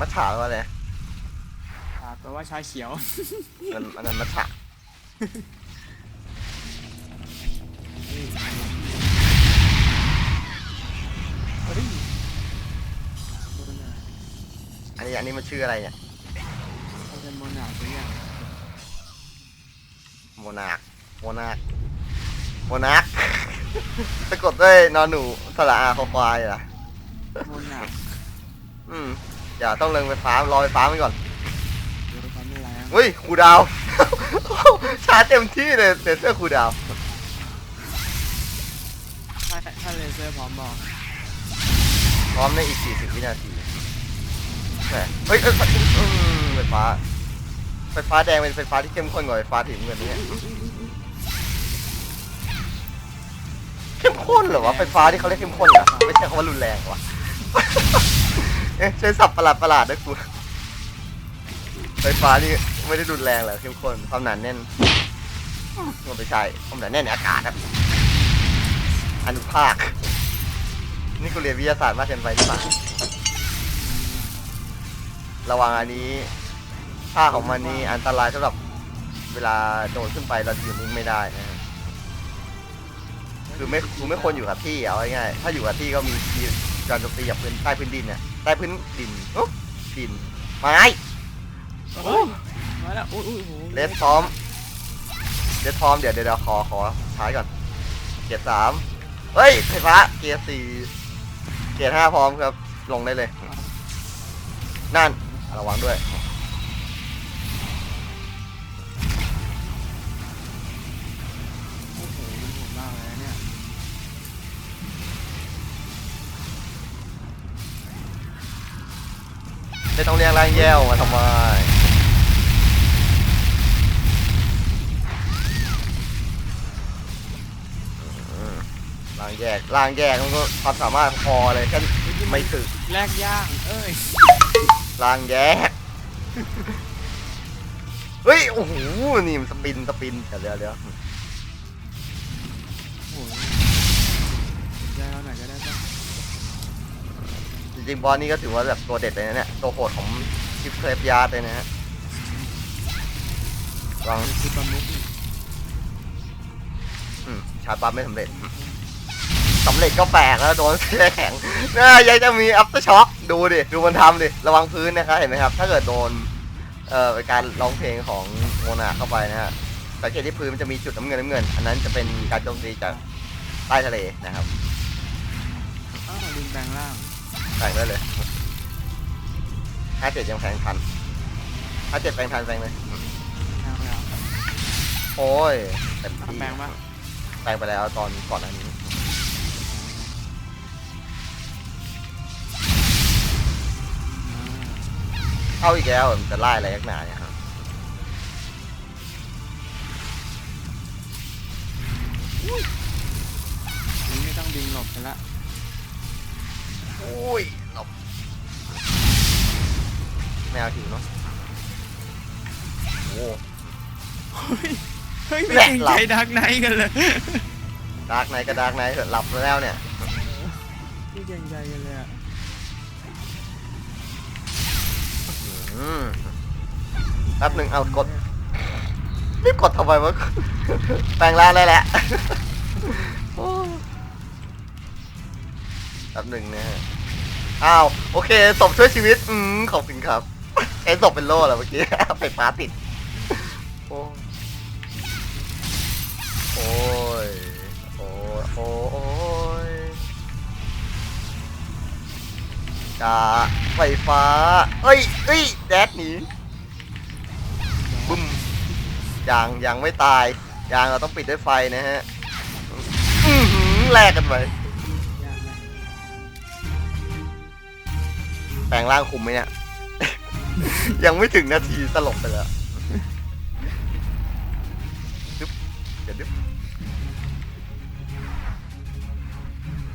มัทฉะว่าอะไรอ่าแปลว่าชาเขียว มันอันนั้นมัทฉะเฮ้ยโมนาอันนี้อันนี้มันชื่ออะไรเนี่ยเขาเป็นโมนาตัวอย่างโมนาคโมนาคโมนาค สะกดด้วยนอนหนูสระอาคอควายเหรอโมนา อืม อย่าต้องเล็งไฟฟ้ารอไฟฟ้ามันก่อนเดี๋ยวความไม่แรงเฮ้ยครูดาว ชาร์จเต็มที่เลยเลเซอร์ครูดาวถ้าถ้าเลเซอร์พร้อมบอกพร้อมในอีก 40 วินาทีแหมเฮ้ยเอ้ยอืมไฟฟ้า ไฟฟ้าแดงเป็นไฟฟ้าที่เข้มข้นกว่าไฟฟ้าถีบเงินเนี่ยเข้มข้นเหรอวะไฟฟ้าที่เขาเรียกเข้มข้นเหรอไม่ใช่คำว่ารุนแรงเหรอวะ เอ๊ะใช้ศัพท์ประหลาดประหลาดๆนะกูไฟฟ้านี่ไม่ได้รุนแรงเหรอเข้มข้นความหนาแน่นมันไม่ใช่ความหนาแน่นในอากาศครับอนุภาค นี่กูเรียนวิทยาศาสตร์มากเกินไปหรือเปล่าระวังอันนี้ค่าของมันนี่อันตรายสำหรับเวลาโดดขึ้นไปเราอยู่นิ่งไม่ได้นะฮะคือไม่คือไม่ควรอยู่กับที่เอาง่ายๆถ้าอยู่กับที่ก็มีมีการโจมตีจากพื้นใต้พื้นดินเนี่ย ใต้พื้นดินโอ้ดินไม้โอ้ยมาแล้วอุ้ยอุ้ยโอ้โหเลสพร้อมเลสพร้อมเดี๋ยวเดี๋ยวเดี๋ยวขอขอใช้ก่อนเกียร์สามเฮ้ยไฟฟ้าเกียร์สี่เกียร์ห้าพร้อมครับ ลงได้เลย นั่น ระวังด้วย ไม่ต้องเรียกร่างแย่ออกมาทำไมอืมร่างแยกร่างแยกมันก็ความสามารถพอเลยแค่ไม่ถึงแลกย่างเอ้ยร่างแยก เฮ้ย โอ้โห นี่มันสปิน สปิน เดี๋ยวเดี๋ยว จริงบอสนี่ก็ถือว่าแบบตัวเด็ดเลยนะเนี่ยตัวโหดของชิปเคลฟยาร์ดเลยนะฮะลองคือประมุกนี่อืมชาร์จบัฟไม่สำเร็จสำเร็จก็แปลกแล้วโดนเสื้อแข็งน่ายังจะมีอัพเตอร์ช็อคดูดิ ดูมันทำดิ ระวังพื้นนะครับ เห็นไหมครับ ถ้าเกิดโดน เอ่อเป็นการร้องเพลงของโมนาเข้าไปนะฮะสังเกตที่พื้นมันจะมีจุดน้ำเงินน้ำเงิน อันนั้นจะเป็นการโจมตีจากใต้ทะเลนะครับอ้าวลิงแปลงร่าง แต่งได้เลยห้าเจ็ดยังแพงทันห้าเจ็ดแพงทันแพงเลยทางแล้วโอ้ยเต็มที่แปลงปะแปลงไปแล้วตอนก่อนหน้านี้อ่าเข้าอีกแล้วมันจะไล่อะไรยักหนาเนี่ยครับนี่ไม่ต้องบินหลบไปละโอ้ยหลบไม่เอาถึงเนาะโอ้เฮ้ยเฮ้ยไม่แหละเกรงหลัใจบดักไนท์กันเลยดาร์กไนก็ดาร์กไนเถอะหลับแล้วเนี่ยไม่เกรงใจกันเลยอะอืมแป๊บหนึ่งเอากดรีบกดทำไมวะแปลงร่างได้แหละโอ้แป๊บหนึ่งนะฮะ อ้าว โอเคศพช่วยชีวิต อืมขอบคุณครับไอ้ศพเป็นโล่เหรอเมื่อกี้ ไฟฟ้าติด โอ้โอ้ยโอ้ยโอ้ยโอ้ยกาไฟฟ้า เอ้ยเอ้ยแดดหนีบึ้มยังยังไม่ตายยังเราต้องปิดด้วยไฟนะฮะ อือหือแลกกันไป ลงร่างคุมไหมเนี่ย ยังไม่ถึงนาทีสลบไปแล้วดึ๊บเดี๋ยวดึ๊บ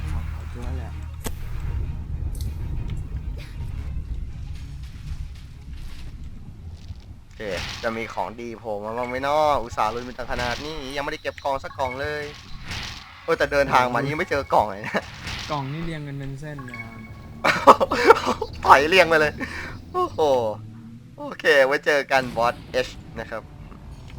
เอาเอาตัวแหละโอเคจะมีของดีโผล่มาบ้างไหมเนาะอุตส่าห์ลุยมันตั้งขนาดนี้ยังไม่ได้เก็บกล่องสักกล่องเลยเออแต่เดินทางมานี่ยังไม่เจอกล่องเลยนะ กล่องนี่เรียงกันเป็นเส้นเลยอะถอยเรียงไปเลย โอ้โห โอเค ไว้เจอกันบอสเอชนะครับ